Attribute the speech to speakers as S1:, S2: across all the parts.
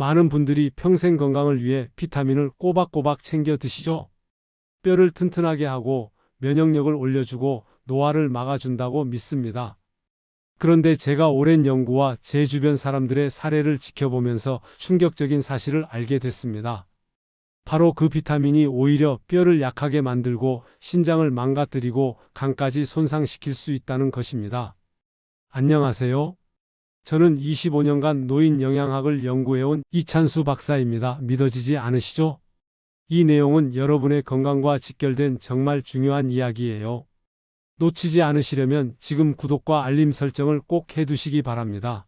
S1: 많은 분들이 평생 건강을 위해 비타민을 꼬박꼬박 챙겨 드시죠. 뼈를 튼튼하게 하고 면역력을 올려주고 노화를 막아준다고 믿습니다. 그런데 제가 오랜 연구와 제 주변 사람들의 사례를 지켜보면서 충격적인 사실을 알게 됐습니다. 바로 그 비타민이 오히려 뼈를 약하게 만들고 신장을 망가뜨리고 간까지 손상시킬 수 있다는 것입니다. 안녕하세요. 저는 25년간 노인 영양학을 연구해온 이찬수 박사입니다. 믿어지지 않으시죠? 이 내용은 여러분의 건강과 직결된 정말 중요한 이야기예요. 놓치지 않으시려면 지금 구독과 알림 설정을 꼭 해두시기 바랍니다.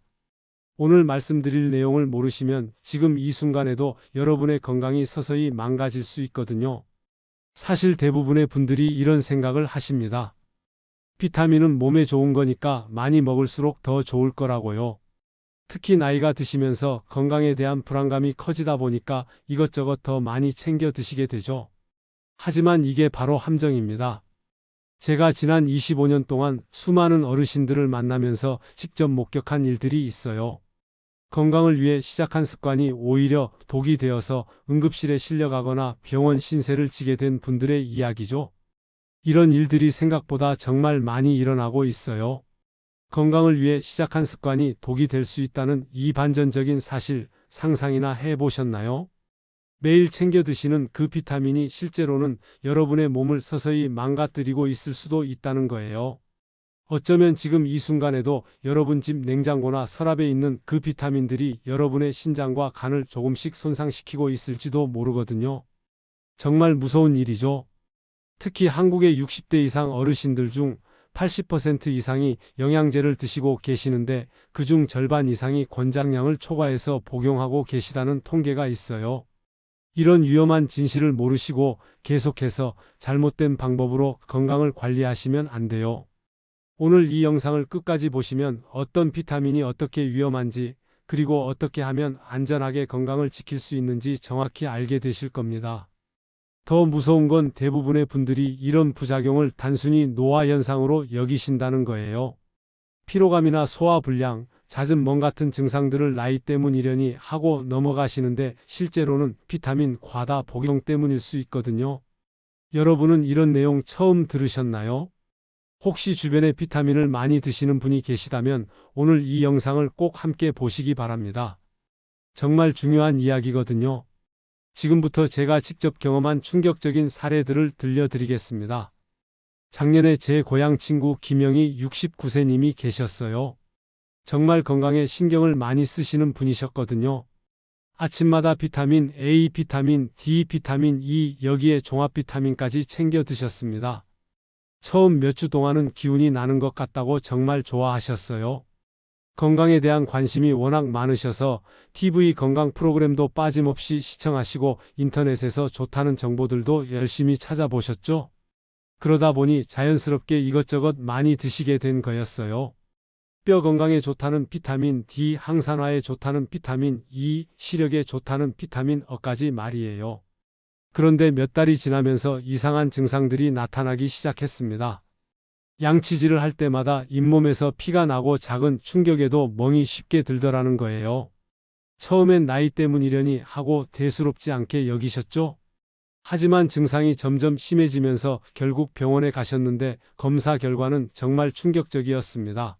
S1: 오늘 말씀드릴 내용을 모르시면 지금 이 순간에도 여러분의 건강이 서서히 망가질 수 있거든요. 사실 대부분의 분들이 이런 생각을 하십니다. 비타민은 몸에 좋은 거니까 많이 먹을수록 더 좋을 거라고요. 특히 나이가 드시면서 건강에 대한 불안감이 커지다 보니까 이것저것 더 많이 챙겨 드시게 되죠. 하지만 이게 바로 함정입니다. 제가 지난 25년 동안 수많은 어르신들을 만나면서 직접 목격한 일들이 있어요. 건강을 위해 시작한 습관이 오히려 독이 되어서 응급실에 실려가거나 병원 신세를 지게 된 분들의 이야기죠. 이런 일들이 생각보다 정말 많이 일어나고 있어요. 건강을 위해 시작한 습관이 독이 될 수 있다는 이 반전적인 사실 상상이나 해보셨나요? 매일 챙겨 드시는 그 비타민이 실제로는 여러분의 몸을 서서히 망가뜨리고 있을 수도 있다는 거예요. 어쩌면 지금 이 순간에도 여러분 집 냉장고나 서랍에 있는 그 비타민들이 여러분의 신장과 간을 조금씩 손상시키고 있을지도 모르거든요. 정말 무서운 일이죠. 특히 한국의 60대 이상 어르신들 중 80% 이상이 영양제를 드시고 계시는데 그중 절반 이상이 권장량을 초과해서 복용하고 계시다는 통계가 있어요. 이런 위험한 진실을 모르시고 계속해서 잘못된 방법으로 건강을 관리하시면 안 돼요. 오늘 이 영상을 끝까지 보시면 어떤 비타민이 어떻게 위험한지 그리고 어떻게 하면 안전하게 건강을 지킬 수 있는지 정확히 알게 되실 겁니다. 더 무서운 건 대부분의 분들이 이런 부작용을 단순히 노화 현상으로 여기신다는 거예요. 피로감이나 소화불량, 잦은 멍 같은 증상들을 나이 때문이려니 하고 넘어가시는데 실제로는 비타민 과다 복용 때문일 수 있거든요. 여러분은 이런 내용 처음 들으셨나요? 혹시 주변에 비타민을 많이 드시는 분이 계시다면 오늘 이 영상을 꼭 함께 보시기 바랍니다. 정말 중요한 이야기거든요. 지금부터 제가 직접 경험한 충격적인 사례들을 들려드리겠습니다. 작년에 제 고향 친구 김영희 69세님이 계셨어요. 정말 건강에 신경을 많이 쓰시는 분이셨거든요. 아침마다 비타민 A, 비타민 D, 비타민 E, 여기에 종합 비타민까지 챙겨 드셨습니다. 처음 몇 주 동안은 기운이 나는 것 같다고 정말 좋아하셨어요. 건강에 대한 관심이 워낙 많으셔서 TV 건강 프로그램도 빠짐없이 시청하시고 인터넷에서 좋다는 정보들도 열심히 찾아보셨죠? 그러다 보니 자연스럽게 이것저것 많이 드시게 된 거였어요. 뼈 건강에 좋다는 비타민 D, 항산화에 좋다는 비타민 E, 시력에 좋다는 비타민 어까지 말이에요. 그런데 몇 달이 지나면서 이상한 증상들이 나타나기 시작했습니다. 양치질을 할 때마다 잇몸에서 피가 나고 작은 충격에도 멍이 쉽게 들더라는 거예요. 처음엔 나이 때문이려니 하고 대수롭지 않게 여기셨죠? 하지만 증상이 점점 심해지면서 결국 병원에 가셨는데 검사 결과는 정말 충격적이었습니다.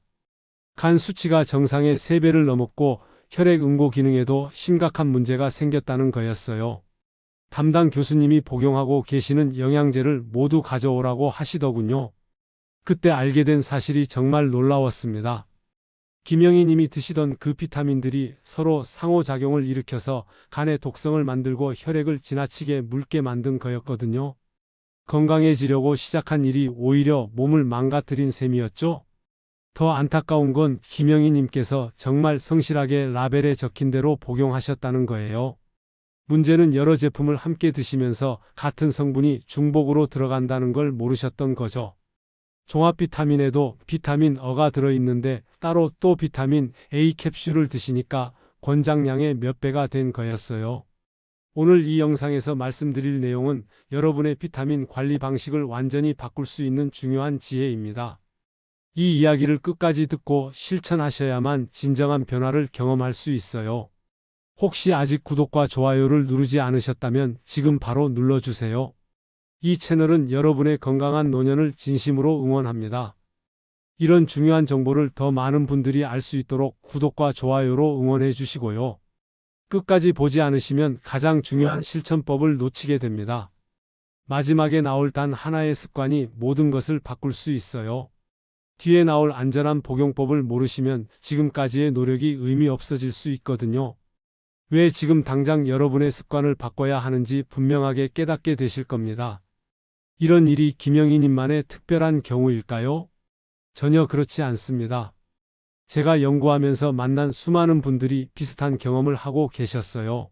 S1: 간 수치가 정상의 3배를 넘었고 혈액 응고 기능에도 심각한 문제가 생겼다는 거였어요. 담당 교수님이 복용하고 계시는 영양제를 모두 가져오라고 하시더군요. 그때 알게 된 사실이 정말 놀라웠습니다. 김영희 님이 드시던 그 비타민들이 서로 상호작용을 일으켜서 간의 독성을 만들고 혈액을 지나치게 묽게 만든 거였거든요. 건강해지려고 시작한 일이 오히려 몸을 망가뜨린 셈이었죠. 더 안타까운 건 김영희 님께서 정말 성실하게 라벨에 적힌 대로 복용하셨다는 거예요. 문제는 여러 제품을 함께 드시면서 같은 성분이 중복으로 들어간다는 걸 모르셨던 거죠. 종합 비타민에도 비타민 어가 들어있는데 따로 또 비타민 A 캡슐을 드시니까 권장량의 몇 배가 된 거였어요. 오늘 이 영상에서 말씀드릴 내용은 여러분의 비타민 관리 방식을 완전히 바꿀 수 있는 중요한 지혜입니다. 이 이야기를 끝까지 듣고 실천하셔야만 진정한 변화를 경험할 수 있어요. 혹시 아직 구독과 좋아요를 누르지 않으셨다면 지금 바로 눌러주세요. 이 채널은 여러분의 건강한 노년을 진심으로 응원합니다. 이런 중요한 정보를 더 많은 분들이 알 수 있도록 구독과 좋아요로 응원해 주시고요. 끝까지 보지 않으시면 가장 중요한 실천법을 놓치게 됩니다. 마지막에 나올 단 하나의 습관이 모든 것을 바꿀 수 있어요. 뒤에 나올 안전한 복용법을 모르시면 지금까지의 노력이 의미 없어질 수 있거든요. 왜 지금 당장 여러분의 습관을 바꿔야 하는지 분명하게 깨닫게 되실 겁니다. 이런 일이 김영희님만의 특별한 경우일까요? 전혀 그렇지 않습니다. 제가 연구하면서 만난 수많은 분들이 비슷한 경험을 하고 계셨어요.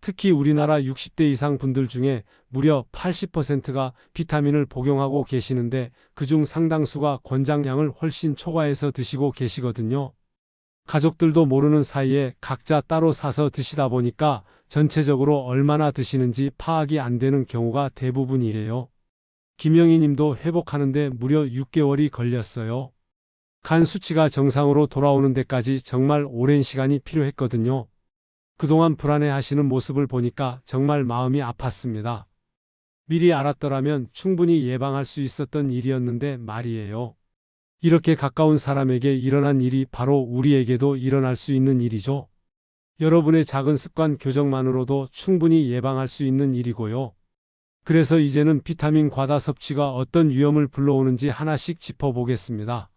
S1: 특히 우리나라 60대 이상 분들 중에 무려 80%가 비타민을 복용하고 계시는데 그중 상당수가 권장량을 훨씬 초과해서 드시고 계시거든요. 가족들도 모르는 사이에 각자 따로 사서 드시다 보니까 전체적으로 얼마나 드시는지 파악이 안 되는 경우가 대부분이에요. 김영희 님도 회복하는데 무려 6개월이 걸렸어요. 간 수치가 정상으로 돌아오는 데까지 정말 오랜 시간이 필요했거든요. 그동안 불안해 하시는 모습을 보니까 정말 마음이 아팠습니다. 미리 알았더라면 충분히 예방할 수 있었던 일이었는데 말이에요. 이렇게 가까운 사람에게 일어난 일이 바로 우리에게도 일어날 수 있는 일이죠. 여러분의 작은 습관 교정만으로도 충분히 예방할 수 있는 일이고요. 그래서 이제는 비타민 과다 섭취가 어떤 위험을 불러오는지 하나씩 짚어보겠습니다.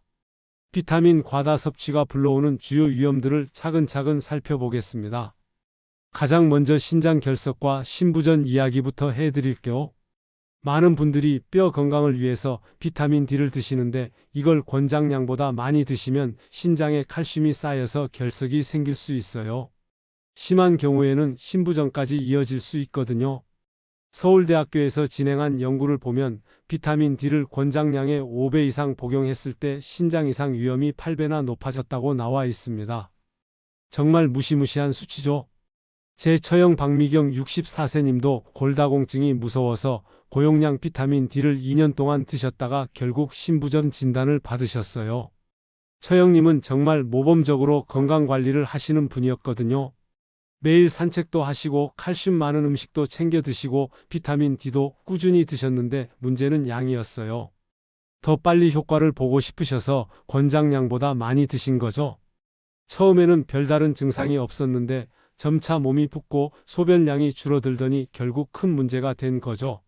S1: 비타민 과다 섭취가 불러오는 주요 위험들을 차근차근 살펴보겠습니다. 가장 먼저 신장 결석과 신부전 이야기부터 해드릴게요. 많은 분들이 뼈 건강을 위해서 비타민 D를 드시는데 이걸 권장량보다 많이 드시면 신장에 칼슘이 쌓여서 결석이 생길 수 있어요. 심한 경우에는 신부전까지 이어질 수 있거든요. 서울대학교에서 진행한 연구를 보면 비타민 D를 권장량의 5배 이상 복용했을 때 신장 이상 위험이 8배나 높아졌다고 나와 있습니다. 정말 무시무시한 수치죠. 제 처형 박미경 64세님도 골다공증이 무서워서 고용량 비타민 D를 2년 동안 드셨다가 결국 신부전 진단을 받으셨어요. 처형님은 정말 모범적으로 건강관리를 하시는 분이었거든요. 매일 산책도 하시고 칼슘 많은 음식도 챙겨 드시고 비타민 D도 꾸준히 드셨는데 문제는 양이었어요. 더 빨리 효과를 보고 싶으셔서 권장량보다 많이 드신 거죠. 처음에는 별다른 증상이 없었는데 점차 몸이 붓고 소변량이 줄어들더니 결국 큰 문제가 된 거죠.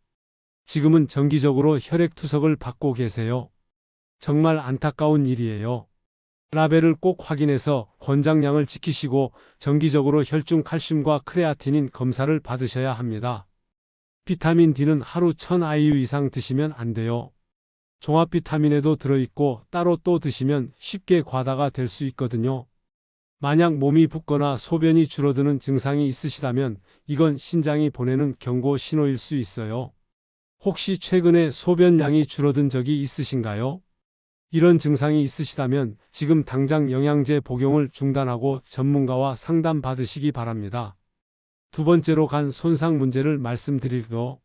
S1: 지금은 정기적으로 혈액투석을 받고 계세요. 정말 안타까운 일이에요. 라벨을 꼭 확인해서 권장량을 지키시고 정기적으로 혈중 칼슘과 크레아틴인 검사를 받으셔야 합니다. 비타민 D는 하루 1000IU 이상 드시면 안 돼요. 종합 비타민에도 들어있고 따로 또 드시면 쉽게 과다가 될 수 있거든요. 만약 몸이 붓거나 소변이 줄어드는 증상이 있으시다면 이건 신장이 보내는 경고 신호일 수 있어요. 혹시 최근에 소변량이 줄어든 적이 있으신가요? 이런 증상이 있으시다면 지금 당장 영양제 복용을 중단하고 전문가와 상담 받으시기 바랍니다. 두 번째로 간 손상 문제를 말씀드릴게요.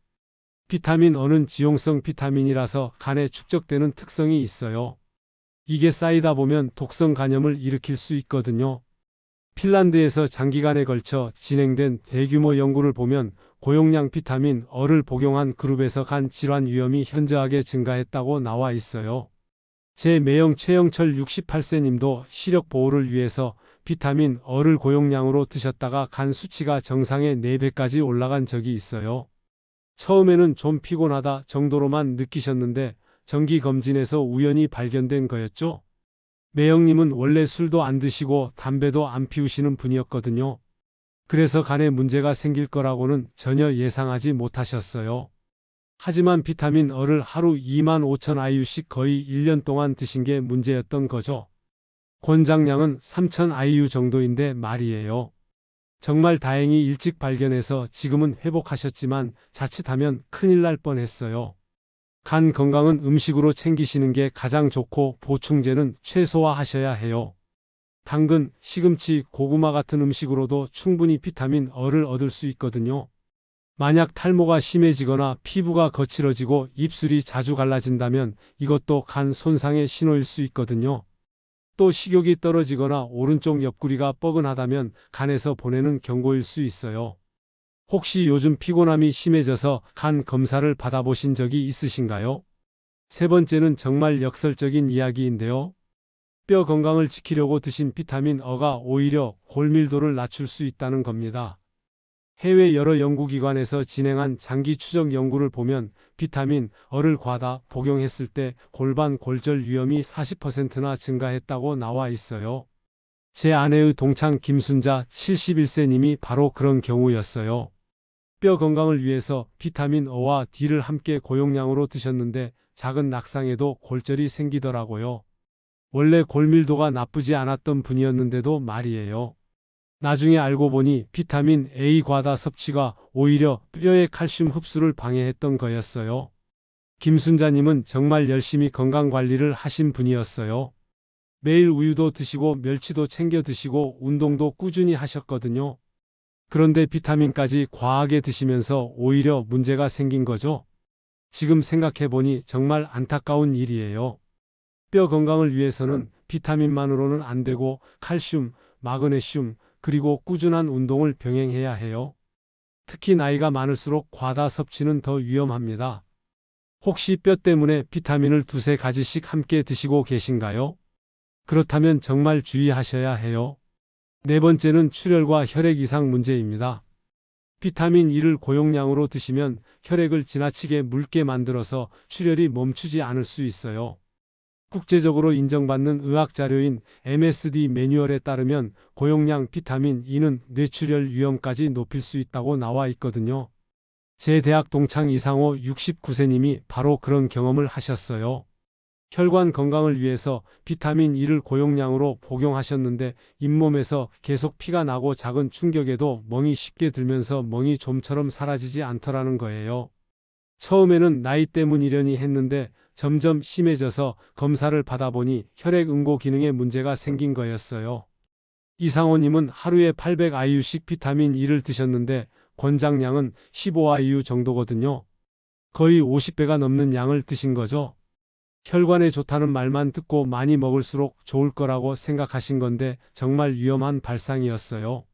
S1: 비타민 어는 지용성 비타민이라서 간에 축적되는 특성이 있어요. 이게 쌓이다 보면 독성 간염을 일으킬 수 있거든요. 핀란드에서 장기간에 걸쳐 진행된 대규모 연구를 보면 고용량 비타민 어를 복용한 그룹에서 간 질환 위험이 현저하게 증가했다고 나와 있어요. 제 매형 최영철 68세님도 시력 보호를 위해서 비타민 어를 고용량으로 드셨다가 간 수치가 정상의 4배까지 올라간 적이 있어요. 처음에는 좀 피곤하다 정도로만 느끼셨는데 정기 검진에서 우연히 발견된 거였죠. 매형님은 원래 술도 안 드시고 담배도 안 피우시는 분이었거든요. 그래서 간에 문제가 생길 거라고는 전혀 예상하지 못하셨어요. 하지만 비타민 어를 하루 2만 5천 IU씩 거의 1년 동안 드신 게 문제였던 거죠. 권장량은 3천 IU 정도인데 말이에요. 정말 다행히 일찍 발견해서 지금은 회복하셨지만 자칫하면 큰일 날 뻔했어요. 간 건강은 음식으로 챙기시는 게 가장 좋고 보충제는 최소화하셔야 해요. 당근, 시금치, 고구마 같은 음식으로도 충분히 비타민 어를 얻을 수 있거든요. 만약 탈모가 심해지거나 피부가 거칠어지고 입술이 자주 갈라진다면 이것도 간 손상의 신호일 수 있거든요. 또 식욕이 떨어지거나 오른쪽 옆구리가 뻐근하다면 간에서 보내는 경고일 수 있어요. 혹시 요즘 피곤함이 심해져서 간 검사를 받아보신 적이 있으신가요? 세 번째는 정말 역설적인 이야기인데요. 뼈 건강을 지키려고 드신 비타민 어가 오히려 골밀도를 낮출 수 있다는 겁니다. 해외 여러 연구기관에서 진행한 장기 추적 연구를 보면 비타민 어를 과다 복용했을 때 골반 골절 위험이 40%나 증가했다고 나와 있어요. 제 아내의 동창 김순자 71세님이 바로 그런 경우였어요. 뼈 건강을 위해서 비타민 O와 D를 함께 고용량으로 드셨는데 작은 낙상에도 골절이 생기더라고요. 원래 골밀도가 나쁘지 않았던 분이었는데도 말이에요. 나중에 알고 보니 비타민 A 과다 섭취가 오히려 뼈의 칼슘 흡수를 방해했던 거였어요. 김순자님은 정말 열심히 건강 관리를 하신 분이었어요. 매일 우유도 드시고 멸치도 챙겨 드시고 운동도 꾸준히 하셨거든요. 그런데 비타민까지 과하게 드시면서 오히려 문제가 생긴 거죠. 지금 생각해보니 정말 안타까운 일이에요. 뼈 건강을 위해서는 비타민만으로는 안 되고 칼슘, 마그네슘, 그리고 꾸준한 운동을 병행해야 해요. 특히 나이가 많을수록 과다 섭취는 더 위험합니다. 혹시 뼈 때문에 비타민을 두세 가지씩 함께 드시고 계신가요? 그렇다면 정말 주의하셔야 해요. 네 번째는 출혈과 혈액 이상 문제입니다. 비타민 E를 고용량으로 드시면 혈액을 지나치게 묽게 만들어서 출혈이 멈추지 않을 수 있어요. 국제적으로 인정받는 의학 자료인 MSD 매뉴얼에 따르면 고용량 비타민 E는 뇌출혈 위험까지 높일 수 있다고 나와 있거든요. 제 대학 동창 이상호 69세님이 바로 그런 경험을 하셨어요. 혈관 건강을 위해서 비타민 E를 고용량으로 복용하셨는데 잇몸에서 계속 피가 나고 작은 충격에도 멍이 쉽게 들면서 멍이 좀처럼 사라지지 않더라는 거예요. 처음에는 나이 때문이려니 했는데 점점 심해져서 검사를 받아보니 혈액 응고 기능에 문제가 생긴 거였어요. 이상호님은 하루에 800IU씩 비타민 E를 드셨는데 권장량은 15IU 정도거든요. 거의 50배가 넘는 양을 드신 거죠. 혈관에 좋다는 말만 듣고 많이 먹을수록 좋을 거라고 생각하신 건데 정말 위험한 발상이었어요.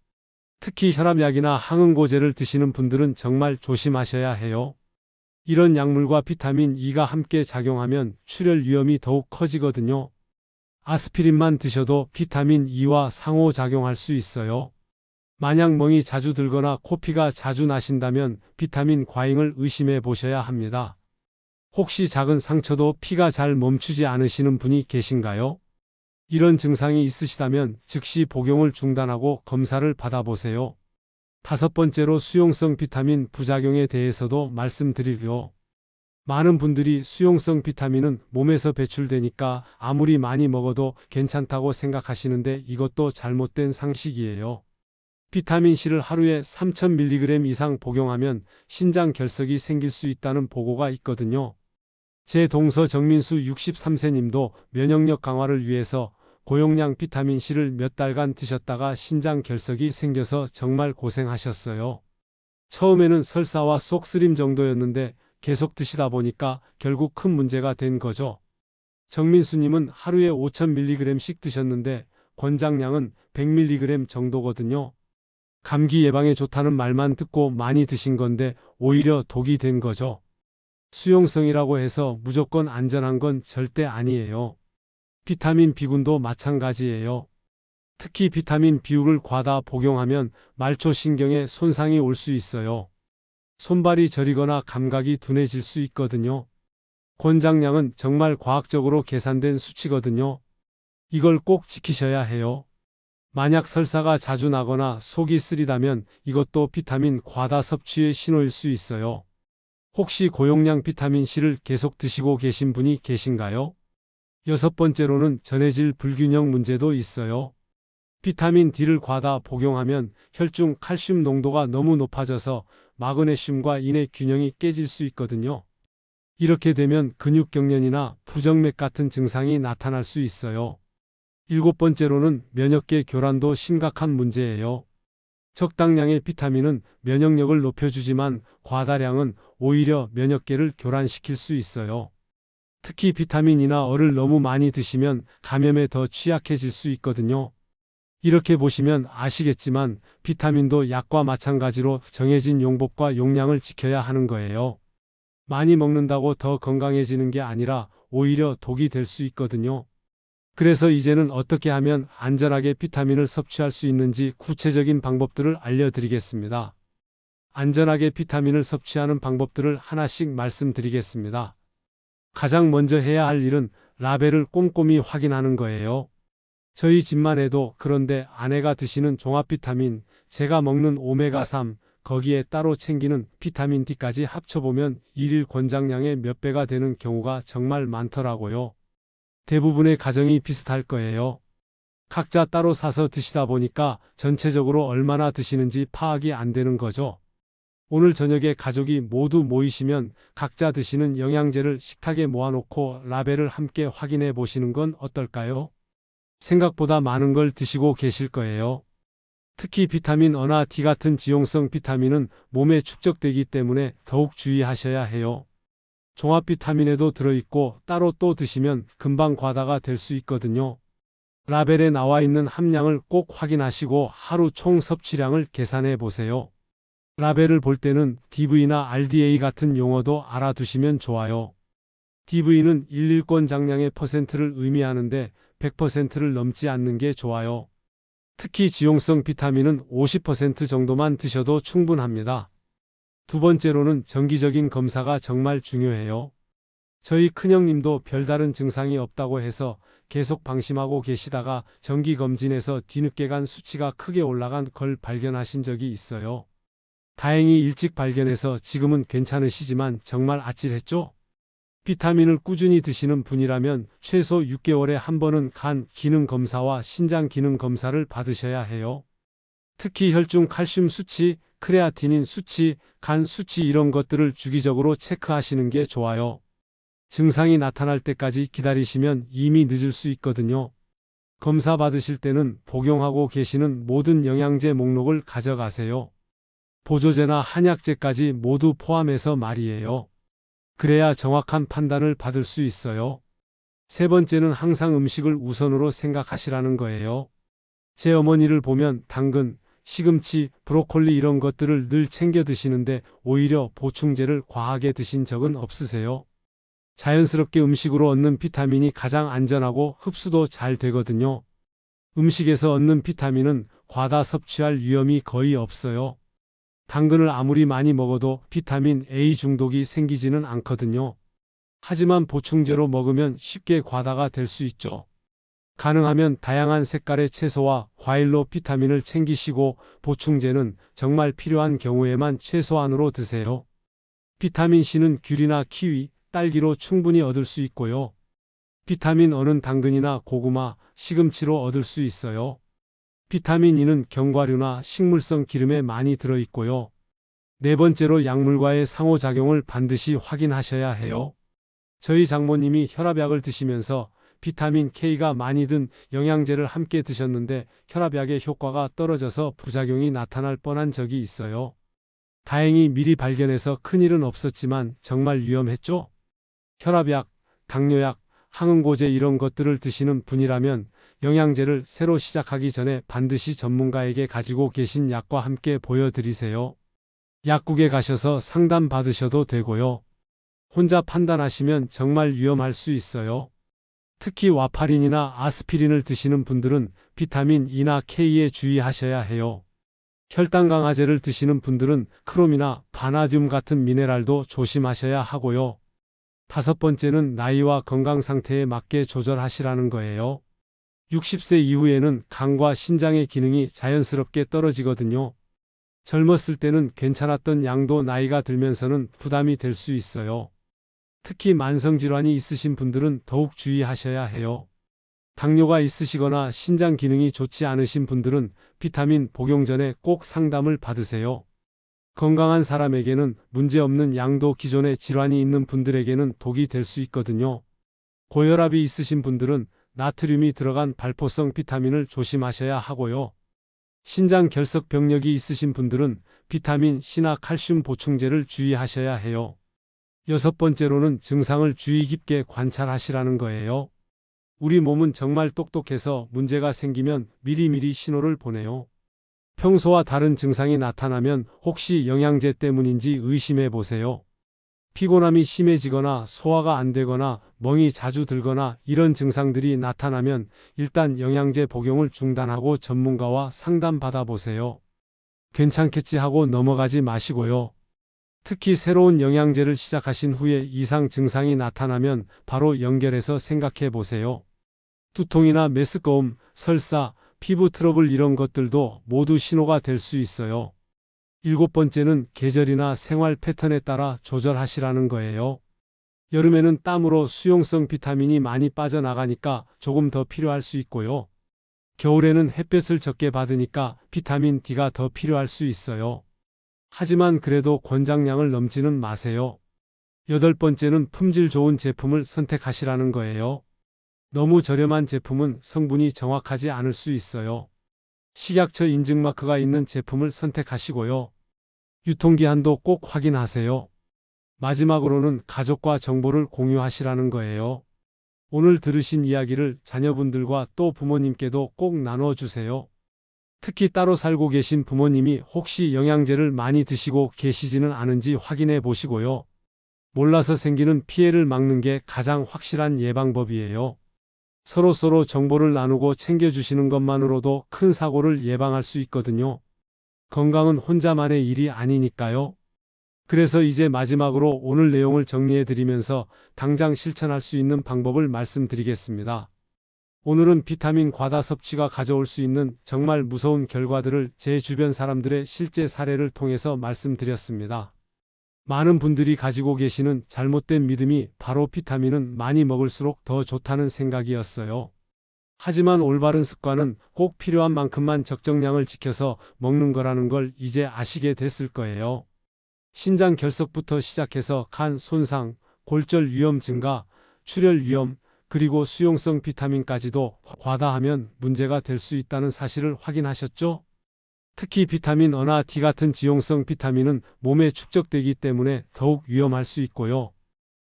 S1: 특히 혈압약이나 항응고제를 드시는 분들은 정말 조심하셔야 해요. 이런 약물과 비타민 E가 함께 작용하면 출혈 위험이 더욱 커지거든요. 아스피린만 드셔도 비타민 E와 상호작용할 수 있어요. 만약 멍이 자주 들거나 코피가 자주 나신다면 비타민 과잉을 의심해 보셔야 합니다. 혹시 작은 상처도 피가 잘 멈추지 않으시는 분이 계신가요? 이런 증상이 있으시다면 즉시 복용을 중단하고 검사를 받아보세요. 다섯 번째로 수용성 비타민 부작용에 대해서도 말씀드리려. 많은 분들이 수용성 비타민은 몸에서 배출되니까 아무리 많이 먹어도 괜찮다고 생각하시는데 이것도 잘못된 상식이에요. 비타민C를 하루에 3000mg 이상 복용하면 신장 결석이 생길 수 있다는 보고가 있거든요. 제 동서 정민수 63세님도 면역력 강화를 위해서 고용량 비타민C를 몇 달간 드셨다가 신장 결석이 생겨서 정말 고생하셨어요. 처음에는 설사와 속쓰림 정도였는데 계속 드시다 보니까 결국 큰 문제가 된 거죠. 정민수님은 하루에 5000mg씩 드셨는데 권장량은 100mg 정도거든요. 감기 예방에 좋다는 말만 듣고 많이 드신 건데 오히려 독이 된 거죠. 수용성이라고 해서 무조건 안전한 건 절대 아니에요. 비타민 B군도 마찬가지예요. 특히 비타민 B육을 과다 복용하면 말초 신경에 손상이 올 수 있어요. 손발이 저리거나 감각이 둔해질 수 있거든요. 권장량은 정말 과학적으로 계산된 수치거든요. 이걸 꼭 지키셔야 해요. 만약 설사가 자주 나거나 속이 쓰리다면 이것도 비타민 과다 섭취의 신호일 수 있어요. 혹시 고용량 비타민C를 계속 드시고 계신 분이 계신가요? 여섯 번째로는 전해질 불균형 문제도 있어요. 비타민 D를 과다 복용하면 혈중 칼슘 농도가 너무 높아져서 마그네슘과 인의 균형이 깨질 수 있거든요. 이렇게 되면 근육경련이나 부정맥 같은 증상이 나타날 수 있어요. 일곱 번째로는 면역계 교란도 심각한 문제예요. 적당량의 비타민은 면역력을 높여주지만 과다량은 오히려 면역계를 교란시킬 수 있어요. 특히 비타민이나 얼을 너무 많이 드시면 감염에 더 취약해질 수 있거든요. 이렇게 보시면 아시겠지만 비타민도 약과 마찬가지로 정해진 용법과 용량을 지켜야 하는 거예요. 많이 먹는다고 더 건강해지는 게 아니라 오히려 독이 될 수 있거든요. 그래서 이제는 어떻게 하면 안전하게 비타민을 섭취할 수 있는지 구체적인 방법들을 알려드리겠습니다. 안전하게 비타민을 섭취하는 방법들을 하나씩 말씀드리겠습니다. 가장 먼저 해야 할 일은 라벨을 꼼꼼히 확인하는 거예요. 저희 집만 해도 그런데 아내가 드시는 종합 비타민, 제가 먹는 오메가3, 거기에 따로 챙기는 비타민 D까지 합쳐보면 일일 권장량의 몇 배가 되는 경우가 정말 많더라고요. 대부분의 가정이 비슷할 거예요. 각자 따로 사서 드시다 보니까 전체적으로 얼마나 드시는지 파악이 안 되는 거죠. 오늘 저녁에 가족이 모두 모이시면 각자 드시는 영양제를 식탁에 모아놓고 라벨을 함께 확인해 보시는 건 어떨까요? 생각보다 많은 걸 드시고 계실 거예요. 특히 비타민 E나 D 같은 지용성 비타민은 몸에 축적되기 때문에 더욱 주의하셔야 해요. 종합 비타민에도 들어있고 따로 또 드시면 금방 과다가 될 수 있거든요. 라벨에 나와 있는 함량을 꼭 확인하시고 하루 총 섭취량을 계산해 보세요. 라벨을 볼 때는 DV나 RDA 같은 용어도 알아두시면 좋아요. DV는 일일권 장량의 퍼센트를 의미하는데 100%를 넘지 않는 게 좋아요. 특히 지용성 비타민은 50% 정도만 드셔도 충분합니다. 두 번째로는 정기적인 검사가 정말 중요해요. 저희 큰형님도 별다른 증상이 없다고 해서 계속 방심하고 계시다가 정기검진에서 뒤늦게 간 수치가 크게 올라간 걸 발견하신 적이 있어요. 다행히 일찍 발견해서 지금은 괜찮으시지만 정말 아찔했죠? 비타민을 꾸준히 드시는 분이라면 최소 6개월에 한 번은 간 기능 검사와 신장 기능 검사를 받으셔야 해요. 특히 혈중 칼슘 수치, 크레아티닌 수치, 간 수치 이런 것들을 주기적으로 체크하시는 게 좋아요. 증상이 나타날 때까지 기다리시면 이미 늦을 수 있거든요. 검사 받으실 때는 복용하고 계시는 모든 영양제 목록을 가져가세요. 보조제나 한약제까지 모두 포함해서 말이에요. 그래야 정확한 판단을 받을 수 있어요. 세 번째는 항상 음식을 우선으로 생각하시라는 거예요. 제 어머니를 보면 당근, 시금치, 브로콜리 이런 것들을 늘 챙겨 드시는데 오히려 보충제를 과하게 드신 적은 없으세요. 자연스럽게 음식으로 얻는 비타민이 가장 안전하고 흡수도 잘 되거든요. 음식에서 얻는 비타민은 과다 섭취할 위험이 거의 없어요. 당근을 아무리 많이 먹어도 비타민 A 중독이 생기지는 않거든요. 하지만 보충제로 먹으면 쉽게 과다가 될 수 있죠. 가능하면 다양한 색깔의 채소와 과일로 비타민을 챙기시고 보충제는 정말 필요한 경우에만 최소한으로 드세요. 비타민 C는 귤이나 키위, 딸기로 충분히 얻을 수 있고요. 비타민 E는 당근이나 고구마, 시금치로 얻을 수 있어요. 비타민 E는 견과류나 식물성 기름에 많이 들어있고요. 네 번째로 약물과의 상호작용을 반드시 확인하셔야 해요. 저희 장모님이 혈압약을 드시면서 비타민 K가 많이 든 영양제를 함께 드셨는데 혈압약의 효과가 떨어져서 부작용이 나타날 뻔한 적이 있어요. 다행히 미리 발견해서 큰일은 없었지만 정말 위험했죠? 혈압약, 당뇨약, 항응고제 이런 것들을 드시는 분이라면 영양제를 새로 시작하기 전에 반드시 전문가에게 가지고 계신 약과 함께 보여드리세요. 약국에 가셔서 상담 받으셔도 되고요. 혼자 판단하시면 정말 위험할 수 있어요. 특히 와파린이나 아스피린을 드시는 분들은 비타민 E나 K에 주의하셔야 해요. 혈당 강화제를 드시는 분들은 크롬이나 바나듐 같은 미네랄도 조심하셔야 하고요. 다섯 번째는 나이와 건강 상태에 맞게 조절하시라는 거예요. 60세 이후에는 간과 신장의 기능이 자연스럽게 떨어지거든요. 젊었을 때는 괜찮았던 양도 나이가 들면서는 부담이 될 수 있어요. 특히 만성질환이 있으신 분들은 더욱 주의하셔야 해요. 당뇨가 있으시거나 신장 기능이 좋지 않으신 분들은 비타민 복용 전에 꼭 상담을 받으세요. 건강한 사람에게는 문제없는 양도 기존에 질환이 있는 분들에게는 독이 될 수 있거든요. 고혈압이 있으신 분들은 나트륨이 들어간 발포성 비타민을 조심하셔야 하고요. 신장 결석 병력이 있으신 분들은 비타민 C나 칼슘 보충제를 주의하셔야 해요. 여섯 번째로는 증상을 주의 깊게 관찰하시라는 거예요. 우리 몸은 정말 똑똑해서 문제가 생기면 미리미리 신호를 보내요. 평소와 다른 증상이 나타나면 혹시 영양제 때문인지 의심해 보세요. 피곤함이 심해지거나 소화가 안 되거나 멍이 자주 들거나 이런 증상들이 나타나면 일단 영양제 복용을 중단하고 전문가와 상담 받아 보세요. 괜찮겠지 하고 넘어가지 마시고요. 특히 새로운 영양제를 시작하신 후에 이상 증상이 나타나면 바로 연결해서 생각해 보세요. 두통이나 메스꺼움, 설사, 피부 트러블 이런 것들도 모두 신호가 될 수 있어요. 일곱 번째는 계절이나 생활 패턴에 따라 조절하시라는 거예요. 여름에는 땀으로 수용성 비타민이 많이 빠져나가니까 조금 더 필요할 수 있고요. 겨울에는 햇볕을 적게 받으니까 비타민 D가 더 필요할 수 있어요. 하지만 그래도 권장량을 넘지는 마세요. 여덟 번째는 품질 좋은 제품을 선택하시라는 거예요. 너무 저렴한 제품은 성분이 정확하지 않을 수 있어요. 식약처 인증 마크가 있는 제품을 선택하시고요. 유통기한도 꼭 확인하세요. 마지막으로는 가족과 정보를 공유하시라는 거예요. 오늘 들으신 이야기를 자녀분들과 또 부모님께도 꼭 나눠주세요. 특히 따로 살고 계신 부모님이 혹시 영양제를 많이 드시고 계시지는 않은지 확인해 보시고요. 몰라서 생기는 피해를 막는 게 가장 확실한 예방법이에요. 서로서로 정보를 나누고 챙겨주시는 것만으로도 큰 사고를 예방할 수 있거든요. 건강은 혼자만의 일이 아니니까요. 그래서 이제 마지막으로 오늘 내용을 정리해 드리면서 당장 실천할 수 있는 방법을 말씀드리겠습니다. 오늘은 비타민 과다 섭취가 가져올 수 있는 정말 무서운 결과들을 제 주변 사람들의 실제 사례를 통해서 말씀드렸습니다. 많은 분들이 가지고 계시는 잘못된 믿음이 바로 비타민은 많이 먹을수록 더 좋다는 생각이었어요. 하지만 올바른 습관은 꼭 필요한 만큼만 적정량을 지켜서 먹는 거라는 걸 이제 아시게 됐을 거예요. 신장 결석부터 시작해서 간 손상, 골절 위험 증가, 출혈 위험, 그리고 수용성 비타민까지도 과다하면 문제가 될 수 있다는 사실을 확인하셨죠? 특히 비타민 E나 D 같은 지용성 비타민은 몸에 축적되기 때문에 더욱 위험할 수 있고요.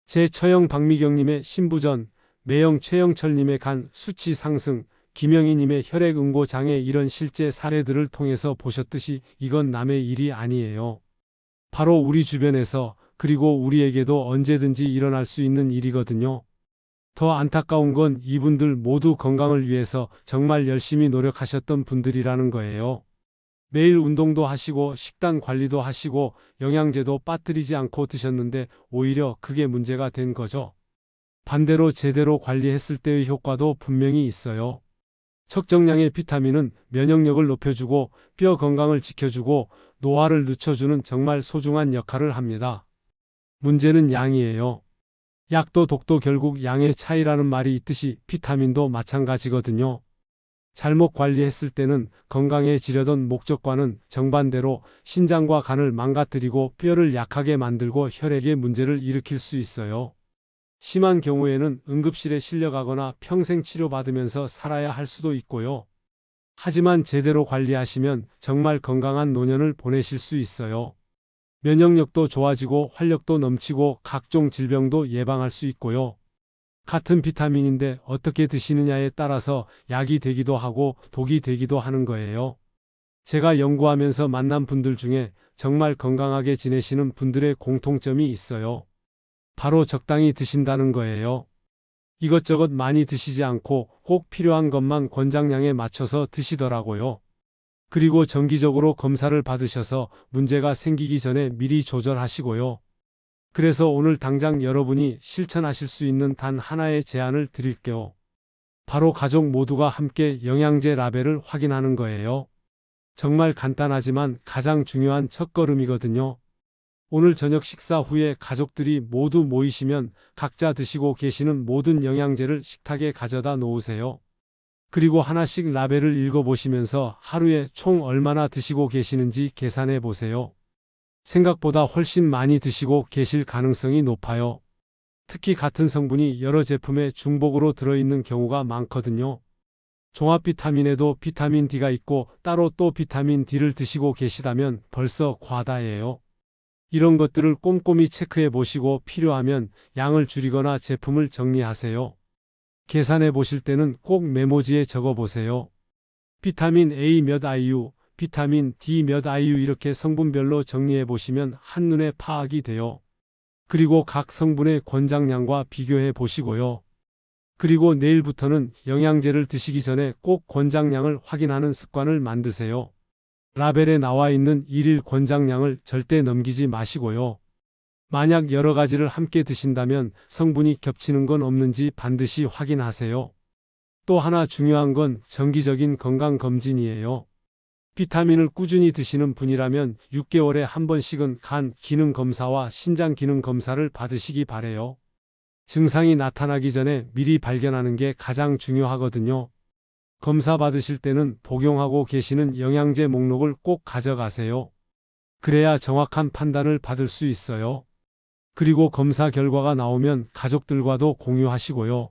S1: 제 처형 박미경님의 신부전, 매영 최영철님의 간 수치 상승, 김영희님의 혈액 응고 장애 이런 실제 사례들을 통해서 보셨듯이 이건 남의 일이 아니에요. 바로 우리 주변에서 그리고 우리에게도 언제든지 일어날 수 있는 일이거든요. 더 안타까운 건 이분들 모두 건강을 위해서 정말 열심히 노력하셨던 분들이라는 거예요. 매일 운동도 하시고 식단 관리도 하시고 영양제도 빠뜨리지 않고 드셨는데 오히려 그게 문제가 된 거죠. 반대로 제대로 관리했을 때의 효과도 분명히 있어요. 적정량의 비타민은 면역력을 높여주고 뼈 건강을 지켜주고 노화를 늦춰주는 정말 소중한 역할을 합니다. 문제는 양이에요. 약도 독도 결국 양의 차이라는 말이 있듯이 비타민도 마찬가지거든요. 잘못 관리했을 때는 건강해지려던 목적과는 정반대로 신장과 간을 망가뜨리고 뼈를 약하게 만들고 혈액에 문제를 일으킬 수 있어요. 심한 경우에는 응급실에 실려가거나 평생 치료받으면서 살아야 할 수도 있고요. 하지만 제대로 관리하시면 정말 건강한 노년을 보내실 수 있어요. 면역력도 좋아지고 활력도 넘치고 각종 질병도 예방할 수 있고요. 같은 비타민인데 어떻게 드시느냐에 따라서 약이 되기도 하고 독이 되기도 하는 거예요. 제가 연구하면서 만난 분들 중에 정말 건강하게 지내시는 분들의 공통점이 있어요. 바로 적당히 드신다는 거예요. 이것저것 많이 드시지 않고 꼭 필요한 것만 권장량에 맞춰서 드시더라고요. 그리고 정기적으로 검사를 받으셔서 문제가 생기기 전에 미리 조절하시고요. 그래서 오늘 당장 여러분이 실천하실 수 있는 단 하나의 제안을 드릴게요. 바로 가족 모두가 함께 영양제 라벨을 확인하는 거예요. 정말 간단하지만 가장 중요한 첫걸음이거든요. 오늘 저녁 식사 후에 가족들이 모두 모이시면 각자 드시고 계시는 모든 영양제를 식탁에 가져다 놓으세요. 그리고 하나씩 라벨을 읽어보시면서 하루에 총 얼마나 드시고 계시는지 계산해 보세요. 생각보다 훨씬 많이 드시고 계실 가능성이 높아요. 특히 같은 성분이 여러 제품에 중복으로 들어있는 경우가 많거든요. 종합 비타민에도 비타민 D가 있고 따로 또 비타민 D를 드시고 계시다면 벌써 과다예요. 이런 것들을 꼼꼼히 체크해 보시고 필요하면 양을 줄이거나 제품을 정리하세요. 계산해 보실 때는 꼭 메모지에 적어 보세요. 비타민 A 몇 IU, 비타민 D 몇 IU 이렇게 성분별로 정리해 보시면 한눈에 파악이 돼요. 그리고 각 성분의 권장량과 비교해 보시고요. 그리고 내일부터는 영양제를 드시기 전에 꼭 권장량을 확인하는 습관을 만드세요. 라벨에 나와 있는 일일 권장량을 절대 넘기지 마시고요. 만약 여러 가지를 함께 드신다면 성분이 겹치는 건 없는지 반드시 확인하세요. 또 하나 중요한 건 정기적인 건강검진이에요. 비타민을 꾸준히 드시는 분이라면 6개월에 한 번씩은 간 기능 검사와 신장 기능 검사를 받으시기 바래요. 증상이 나타나기 전에 미리 발견하는 게 가장 중요하거든요. 검사 받으실 때는 복용하고 계시는 영양제 목록을 꼭 가져가세요. 그래야 정확한 판단을 받을 수 있어요. 그리고 검사 결과가 나오면 가족들과도 공유하시고요.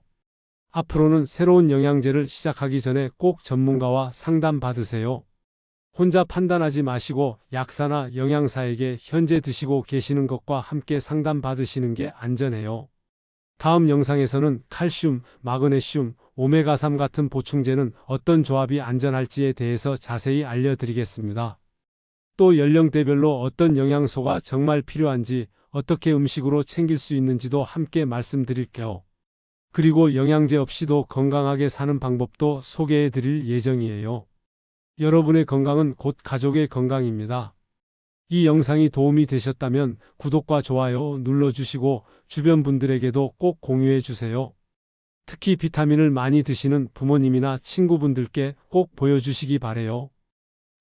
S1: 앞으로는 새로운 영양제를 시작하기 전에 꼭 전문가와 상담 받으세요. 혼자 판단하지 마시고 약사나 영양사에게 현재 드시고 계시는 것과 함께 상담 받으시는 게 안전해요. 다음 영상에서는 칼슘, 마그네슘, 오메가3 같은 보충제는 어떤 조합이 안전할지에 대해서 자세히 알려드리겠습니다. 또 연령대별로 어떤 영양소가 정말 필요한지 어떻게 음식으로 챙길 수 있는지도 함께 말씀드릴게요. 그리고 영양제 없이도 건강하게 사는 방법도 소개해 드릴 예정이에요. 여러분의 건강은 곧 가족의 건강입니다. 이 영상이 도움이 되셨다면 구독과 좋아요 눌러주시고 주변 분들에게도 꼭 공유해 주세요. 특히 비타민을 많이 드시는 부모님이나 친구분들께 꼭 보여주시기 바래요.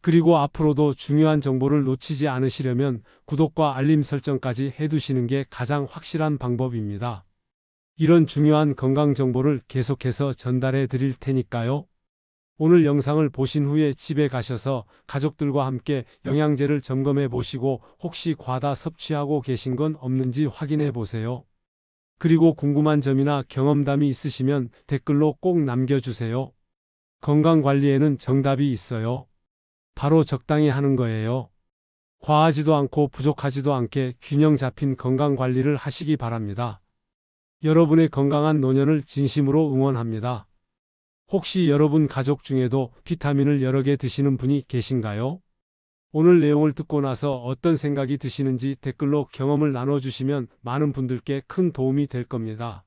S1: 그리고 앞으로도 중요한 정보를 놓치지 않으시려면 구독과 알림 설정까지 해두시는 게 가장 확실한 방법입니다. 이런 중요한 건강 정보를 계속해서 전달해 드릴 테니까요. 오늘 영상을 보신 후에 집에 가셔서 가족들과 함께 영양제를 점검해 보시고 혹시 과다 섭취하고 계신 건 없는지 확인해 보세요. 그리고 궁금한 점이나 경험담이 있으시면 댓글로 꼭 남겨주세요. 건강 관리에는 정답이 있어요. 바로 적당히 하는 거예요. 과하지도 않고 부족하지도 않게 균형 잡힌 건강 관리를 하시기 바랍니다. 여러분의 건강한 노년을 진심으로 응원합니다. 혹시 여러분 가족 중에도 비타민을 여러 개 드시는 분이 계신가요? 오늘 내용을 듣고 나서 어떤 생각이 드시는지 댓글로 경험을 나눠주시면 많은 분들께 큰 도움이 될 겁니다.